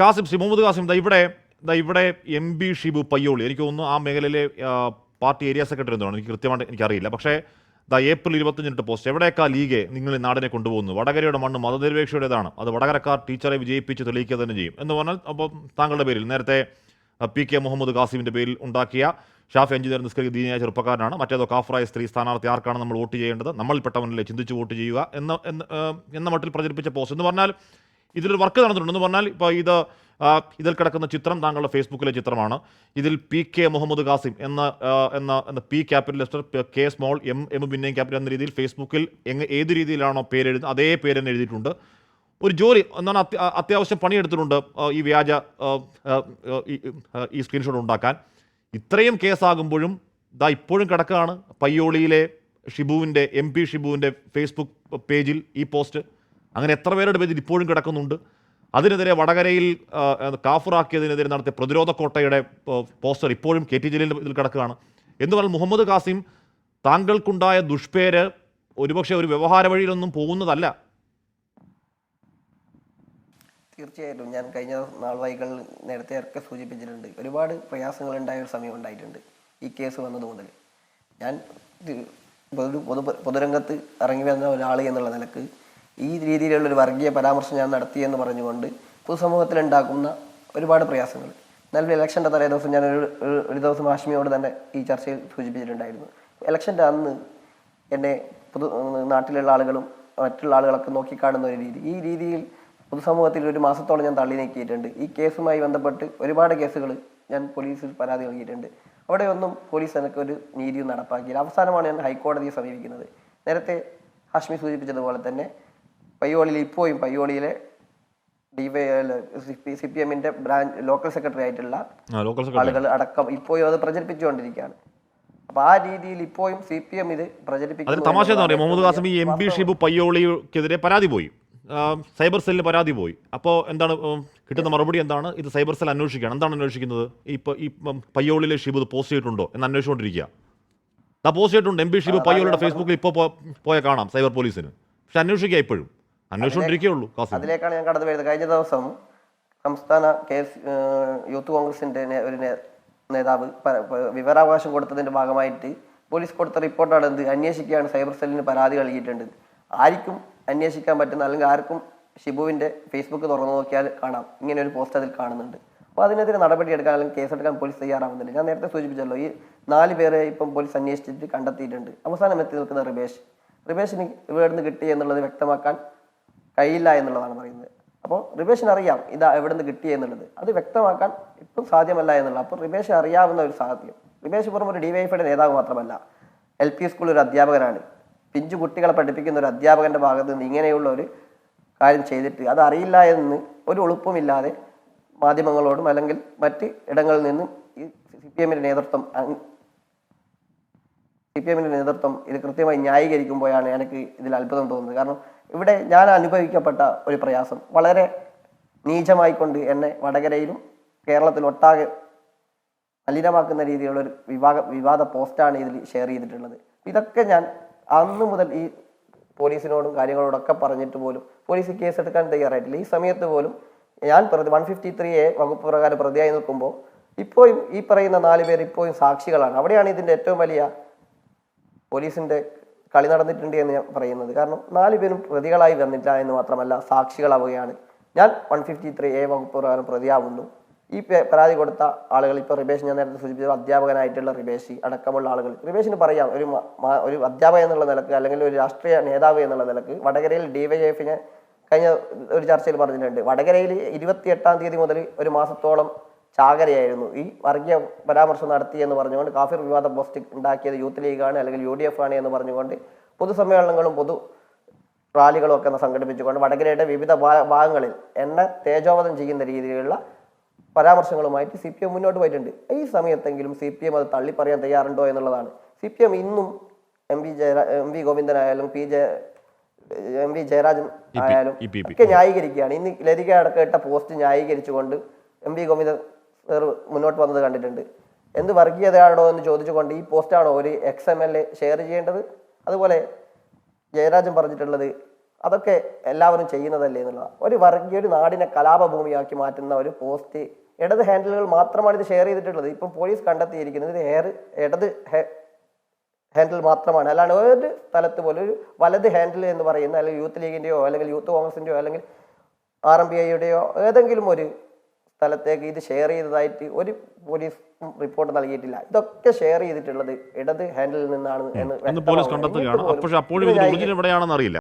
Kasim C Muhammad Kasim ദാ ഇവിടെ ദാ ഇവിടെ എം ബി ഷിബു പയ്യോളി. എനിക്ക് തോന്നുന്നു ആ മേഖലയിലെ പാർട്ടി ഏരിയ സെക്രട്ടറി എന്താണ് എനിക്ക് കൃത്യമായിട്ട് എനിക്കറിയില്ല. പക്ഷേ ദാ ഏപ്രിൽ ഇരുപത്തഞ്ചിനിട്ട് പോസ്റ്റ് എവിടെയൊക്കെ ലീഗ് നിങ്ങൾ ഈ നാടിനെ കൊണ്ടുപോകുന്നു? വടകരയുടെ മണ്ണ് മതനിരപേക്ഷയുടേതാണ്. അത് വടകരക്കാർ ടീച്ചറെ വിജയിപ്പിച്ച് തെളിയിക്കുക തന്നെ ചെയ്യും. എന്ന് പറഞ്ഞാൽ അപ്പോൾ താങ്കളുടെ പേരിൽ നേരത്തെ പി കെ മുഹമ്മദ് കാസിമിന്റെ പേരിൽ ഉണ്ടാക്കിയ ഷാഫി എഞ്ചിനീയർ നിസ്കരി ദീനിയായ ചെറുപ്പക്കാരനാണ്. മറ്റേതോ കാഫറായ സ്ത്രീ സ്ഥാനാർത്ഥി ആർക്കാണ് നമ്മൾ വോട്ട് ചെയ്യേണ്ടത്? നമ്മളിൽപ്പെട്ടവനല്ലേ ചിന്തിച്ച് വോട്ട് ചെയ്യുക എന്ന, എന്ന മട്ടിൽ പ്രചരിപ്പിച്ച പോസ്റ്റ്. എന്ന് പറഞ്ഞാൽ ഇതിലൊരു വർക്ക് നടന്നിട്ടുണ്ട്. എന്ന് പറഞ്ഞാൽ ഇപ്പോൾ ഇത് ഇതിൽ കിടക്കുന്ന ചിത്രം താങ്കളുടെ ഫേസ്ബുക്കിലെ ചിത്രമാണ്. ഇതിൽ പി കെ മുഹമ്മദ് കാസിം എന്ന എന്ന എന്ന P capital letter K small M M പിന്നെയും ക്യാപിറ്റൽ എന്ന രീതിയിൽ ഫേസ്ബുക്കിൽ എങ്ങ് ഏത് രീതിയിലാണോ പേരെഴുതുന്നത് അതേ പേര് തന്നെ എഴുതിയിട്ടുണ്ട്. ഒരു ജോലി അത്യ- അത്യാവശ്യം പണിയെടുത്തിട്ടുണ്ട് ഈ വ്യാജ ഈ- സ്ക്രീൻഷോട്ട് ഉണ്ടാക്കാൻ. ഇത്രയും കേസാകുമ്പോഴും ദാ ഇപ്പോഴും കിടക്കുകയാണ്. പയ്യോളിയിലെ ഷിബുവിന്റെ എം പി ഷിബുവിന്റെ ഫേസ്ബുക്ക് പേജിൽ ഈ പോസ്റ്റ് അങ്ങനെ എത്ര പേരുടെ പേരിൽ ഇപ്പോഴും കിടക്കുന്നുണ്ട്? അതിനെതിരെ വടകരയിൽ കാഫുറാക്കിയതിനെതിരെ നടത്തിയ പ്രതിരോധ കോട്ടയുടെ പോസ്റ്റർ ഇപ്പോഴും കെ ടി ജലീലിന്റെ ഇതിൽ കിടക്കുകയാണ്. എന്ന് പറഞ്ഞാൽ മുഹമ്മദ് കാസിം താങ്കൾക്കുണ്ടായ ദുഷ്പേര് ഒരുപക്ഷെ ഒരു വ്യവഹാര വഴിയിലൊന്നും പോകുന്നതല്ല. തീർച്ചയായിട്ടും ഞാൻ കഴിഞ്ഞ നാൾവൈകൾ നേരത്തെ ഒക്കെ സൂചിപ്പിച്ചിട്ടുണ്ട്. ഒരുപാട് പ്രയാസങ്ങൾ ഉണ്ടായ ഒരു സമയം ഉണ്ടായിട്ടുണ്ട് ഈ കേസ് വന്നത് മുതൽ. ഞാൻ പൊതു പൊതുരംഗത്ത് ഇറങ്ങി വന്ന ഒരാൾ എന്നുള്ള നിലയ്ക്ക് ഈ രീതിയിലുള്ള ഒരു വർഗീയ പരാമർശം ഞാൻ നടത്തിയെന്ന് പറഞ്ഞുകൊണ്ട് പൊതുസമൂഹത്തിൽ ഉണ്ടാക്കുന്ന ഒരുപാട് പ്രയാസങ്ങൾ. എന്നാൽ ഇലക്ഷന്റെ തലേ ദിവസം ഞാൻ ഒരു ഒരു- ദിവസം ഹാഷ്മിയോട് തന്നെ ഈ ചർച്ചയിൽ സൂചിപ്പിച്ചിട്ടുണ്ടായിരുന്നു. ഇലക്ഷന്റെ അന്ന് എന്നെ പൊതു നാട്ടിലുള്ള ആളുകളും മറ്റുള്ള ആളുകളൊക്കെ നോക്കിക്കാണുന്ന ഒരു രീതി. ഈ രീതിയിൽ പൊതുസമൂഹത്തിൽ ഒരു മാസത്തോളം ഞാൻ തള്ളി നീക്കിയിട്ടുണ്ട്. ഈ കേസുമായി ബന്ധപ്പെട്ട് ഒരുപാട് കേസുകൾ ഞാൻ പോലീസിൽ പരാതി നൽകിയിട്ടുണ്ട്. അവിടെ ഒന്നും പോലീസ് എനിക്ക് ഒരു നീതിയും നടപ്പാക്കിയില്ല. അവസാനമാണ് ഞാൻ ഹൈക്കോടതിയെ സമീപിക്കുന്നത്. നേരത്തെ ഹാഷ്മി സൂചിപ്പിച്ചതുപോലെ തന്നെ പയ്യോളിയിൽ ഇപ്പോഴും പയ്യോളിയിലെ ഡിവൈ സി പി എമ്മിന്റെ ബ്രാഞ്ച് ലോക്കൽ സെക്രട്ടറി ആയിട്ടുള്ള ആളുകൾ അടക്കം ഇപ്പോഴും അത് പ്രചരിപ്പിച്ചുകൊണ്ടിരിക്കുകയാണ്. അപ്പൊ ആ രീതിയിൽ ഇപ്പോഴും സി പി എം ഇത് പ്രചരിപ്പിക്കുന്നത് തമാശ എന്ന് മുഹമ്മദ് കാസിം ഈ എം പി ഷിബു പയ്യോളിക്കെതിരെ പരാതി പോയി. സൈബർ സെല്ലിന് പരാതി പോയി. അപ്പോൾ എന്താണ് കിട്ടുന്ന മറുപടി എന്താണ്? ഇത് സൈബർ സെൽ അന്വേഷിക്കുകയാണ്. എന്താണ് അന്വേഷിക്കുന്നത്? ഇപ്പോൾ ഈ പയ്യോളിലെ ഷിബു പോസ്റ്റ് ചെയ്തിട്ടുണ്ടോ എന്ന് അന്വേഷിച്ചുകൊണ്ടിരിക്കുക. ആ പോസ്റ്റ് ചെയ്തിട്ടുണ്ട്. എം പി ഷിബു പയ്യോളിയുടെ ഫേസ്ബുക്കിൽ ഇപ്പോൾ പോയ കാണാം സൈബർ പോലീസിന്. പക്ഷെ അന്വേഷിക്കുക ഇപ്പോഴും. അന്വേഷിച്ചുകൊണ്ടിരിക്കുകയുള്ളൂ അതിലേക്കാണ് ഞാൻ കടന്നു വരുന്നത്. കഴിഞ്ഞ ദിവസം സംസ്ഥാന കെ യൂത്ത് കോൺഗ്രസിന്റെ ഒരു നേതാവ് വിവരാവകാശം കൊടുത്തതിന്റെ ഭാഗമായിട്ട് പോലീസ് കൊടുത്ത റിപ്പോർട്ടാണ് എന്ത് അന്വേഷിക്കുകയാണ്. സൈബർ സെല്ലിന് പരാതി നൽകിയിട്ടുണ്ട്. ആർക്കും അന്വേഷിക്കാൻ പറ്റുന്ന അല്ലെങ്കിൽ ആർക്കും ഷിബുവിന്റെ ഫേസ്ബുക്ക് തുറന്നു നോക്കിയാൽ കാണാം. ഇങ്ങനെ ഒരു പോസ്റ്റ് അതിൽ കാണുന്നുണ്ട്. അപ്പോൾ അതിനെതിരെ നടപടിയെടുക്കാൻ അല്ലെങ്കിൽ കേസെടുക്കാൻ പോലീസ് തയ്യാറാവുന്നില്ല. ഞാൻ നേരത്തെ സൂചിപ്പിച്ചല്ലോ ഈ നാല് പേരെ ഇപ്പം പോലീസ് അന്വേഷിച്ചിട്ട് കണ്ടെത്തിയിട്ടുണ്ട്. അവസാനം എത്തി നിൽക്കുന്ന റിബേഷ്. റിബേഷിന് ഇവിടെ നിന്ന് കിട്ടി എന്നുള്ളത് വ്യക്തമാക്കാൻ കഴിയില്ല എന്നുള്ളതാണ് പറയുന്നത്. അപ്പോൾ റിവേഷൻ അറിയാം ഇതാ എവിടെ നിന്ന് കിട്ടി എന്നുള്ളത്. അത് വ്യക്തമാക്കാൻ ഇപ്പം സാധ്യമല്ല എന്നുള്ളത്. അപ്പോൾ റിവേഷൻ അറിയാവുന്ന ഒരു സാധ്യം റിബേഷ് പുറം ഒരു ഡിവൈഫൈയുടെ നേതാവ് മാത്രമല്ല എൽ പി സ്കൂളിൽ ഒരു അധ്യാപകനാണ്. പിഞ്ചു കുട്ടികളെ പഠിപ്പിക്കുന്ന ഒരു അധ്യാപകന്റെ ഭാഗത്ത് നിന്ന് ഇങ്ങനെയുള്ള ഒരു കാര്യം ചെയ്തിട്ട് അത് അറിയില്ല എന്ന് ഒരു എളുപ്പമില്ലാതെ മാധ്യമങ്ങളോടും അല്ലെങ്കിൽ മറ്റ് ഇടങ്ങളിൽ നിന്നും ഈ സി പി എമ്മിന്റെ നേതൃത്വം സി പി എമ്മിന്റെ നേതൃത്വം ഇത് കൃത്യമായി ന്യായീകരിക്കുമ്പോഴാണ് എനിക്ക് ഇതിൽ അത്ഭുതം തോന്നുന്നത്. കാരണം ഇവിടെ ഞാൻ അനുഭവിക്കപ്പെട്ട ഒരു പ്രയാസം. വളരെ നീചമായിക്കൊണ്ട് എന്നെ വടകരയിലും കേരളത്തിൽ ഒട്ടാകെ മലിനമാക്കുന്ന രീതിയിലുള്ള ഒരു വിവാദ വിവാദ പോസ്റ്റാണ് ഇതിൽ ഷെയർ ചെയ്തിട്ടുള്ളത്. ഇതൊക്കെ ഞാൻ അന്ന് മുതൽ ഈ പോലീസിനോടും കാര്യങ്ങളോടൊക്കെ പറഞ്ഞിട്ട് പോലും പോലീസ് കേസ് എടുക്കാൻ തയ്യാറായിട്ടില്ല. ഈ സമയത്ത് പോലും ഞാൻ പ്രതി വൺ ഫിഫ്റ്റി ത്രീ എ വകുപ്പ് പ്രകാരം പ്രതിയായി നിൽക്കുമ്പോൾ ഇപ്പോഴും ഈ പറയുന്ന നാല് പേർ ഇപ്പോഴും സാക്ഷികളാണ്. അവിടെയാണ് ഇതിന്റെ ഏറ്റവും വലിയ പോലീസിന്റെ കളി നടന്നിട്ടുണ്ട് എന്ന് ഞാൻ പറയുന്നത്. കാരണം നാല് പേരും പ്രതികളായി വന്നില്ല എന്ന് മാത്രമല്ല സാക്ഷികളാവുകയാണ്. ഞാൻ വൺ ഫിഫ്റ്റി ത്രീ എ വകുപ്പ് പ്രകാരം പ്രതിയാവുന്നു. ഈ പരാതി കൊടുത്ത ആളുകൾ ഇപ്പോൾ റിബേഷ് ഞാൻ നേരത്തെ സൂചിപ്പിച്ച അധ്യാപകനായിട്ടുള്ള റിബേഷ് അടക്കമുള്ള ആളുകൾ. റിബേഷിന് പറയാം ഒരു ഒരു അധ്യാപകൻ എന്നുള്ള നിലയ്ക്ക് അല്ലെങ്കിൽ ഒരു രാഷ്ട്രീയ നേതാവ് എന്നുള്ള നിലയ്ക്ക് വടകരയിൽ ഡിവൈഎഫിനെ കഴിഞ്ഞ ഒരു ചർച്ചയിൽ പറഞ്ഞിട്ടുണ്ട്. വടകരയിൽ ഇരുപത്തി എട്ടാം തീയതി മുതൽ ഒരു മാസത്തോളം ചാകരയായിരുന്നു. ഈ വർഗീയ പരാമർശം നടത്തി എന്ന് പറഞ്ഞുകൊണ്ട് കാഫിർ വിവാദ പോസ്റ്റ് ഉണ്ടാക്കിയത് യൂത്ത് ലീഗാണ് അല്ലെങ്കിൽ യു ഡി എഫ് ആണ് എന്ന് പറഞ്ഞുകൊണ്ട് പൊതുസമ്മേളനങ്ങളും പൊതു റാലികളും ഒക്കെ സംഘടിപ്പിച്ചുകൊണ്ട് വടകരയുടെ വിവിധ ഭാഗങ്ങളിൽ എണ്ണ തേജോവധം ചെയ്യുന്ന രീതിയിലുള്ള പരാമർശങ്ങളുമായിട്ട് സി പി എം മുന്നോട്ട് പോയിട്ടുണ്ട്. ഈ സമയത്തെങ്കിലും സി പി എം അത് തള്ളിപ്പറയാൻ തയ്യാറുണ്ടോ എന്നുള്ളതാണ്. സി പി എം ഇന്നും എം വി ജയരാ M V ഗോവിന്ദനായാലും P J M V Jayarajan ആയാലും. ഒക്കെ ന്യായീകരിക്കുകയാണ്. ഇന്ന് ലതിക അടക്കം ഇട്ട പോസ്റ്റ് ന്യായീകരിച്ചുകൊണ്ട് എം വി ഗോവിന്ദൻ മുന്നോട്ട് വന്നത് കണ്ടിട്ടുണ്ട്. എന്ത് വർഗീയതയാണോ എന്ന് ചോദിച്ചുകൊണ്ട് ഈ പോസ്റ്റാണോ ഒരു ex M L A share ചെയ്യേണ്ടത്? അതുപോലെ ജയരാജൻ പറഞ്ഞിട്ടുള്ളത് അതൊക്കെ എല്ലാവരും ചെയ്യുന്നതല്ലേ എന്നുള്ളതാണ് ഒരു വർഗീയ ഒരു നാടിനെ കലാപഭൂമിയാക്കി മാറ്റുന്ന ഒരു പോസ്റ്റ് ഇടത് ഹാൻഡിലുകൾ മാത്രമാണ് ഇത് ഷെയർ ചെയ്തിട്ടുള്ളത്. ഇപ്പം പോലീസ് കണ്ടെത്തിയിരിക്കുന്നത് ഇത് ഹെയർ ഇടത് ഹാൻഡിൽ മാത്രമാണ്. അല്ലാണ്ട് ഒരു സ്ഥലത്ത് പോലും ഒരു വലത് ഹാൻഡിൽ എന്ന് പറയുന്ന അല്ലെങ്കിൽ യൂത്ത് ലീഗിന്റെയോ അല്ലെങ്കിൽ യൂത്ത് കോൺഗ്രസിന്റെയോ അല്ലെങ്കിൽ ആർ എം ബി ഐയുടെയോ ഏതെങ്കിലും ഒരു സ്ഥലത്തേക്ക് ഇത് ഷെയർ ചെയ്തതായിട്ട് ഒരു പോലീസ് റിപ്പോർട്ട് നൽകിയിട്ടില്ല. ഇതൊക്കെ ഷെയർ ചെയ്തിട്ടുള്ളത് ഇടത് ഹാൻഡിൽ നിന്നാണ് എന്ന് പോലീസ്. കണ്ടെത്തുകയാണ്. അപ്പോഴും അപ്പോഴും അറിയില്ല.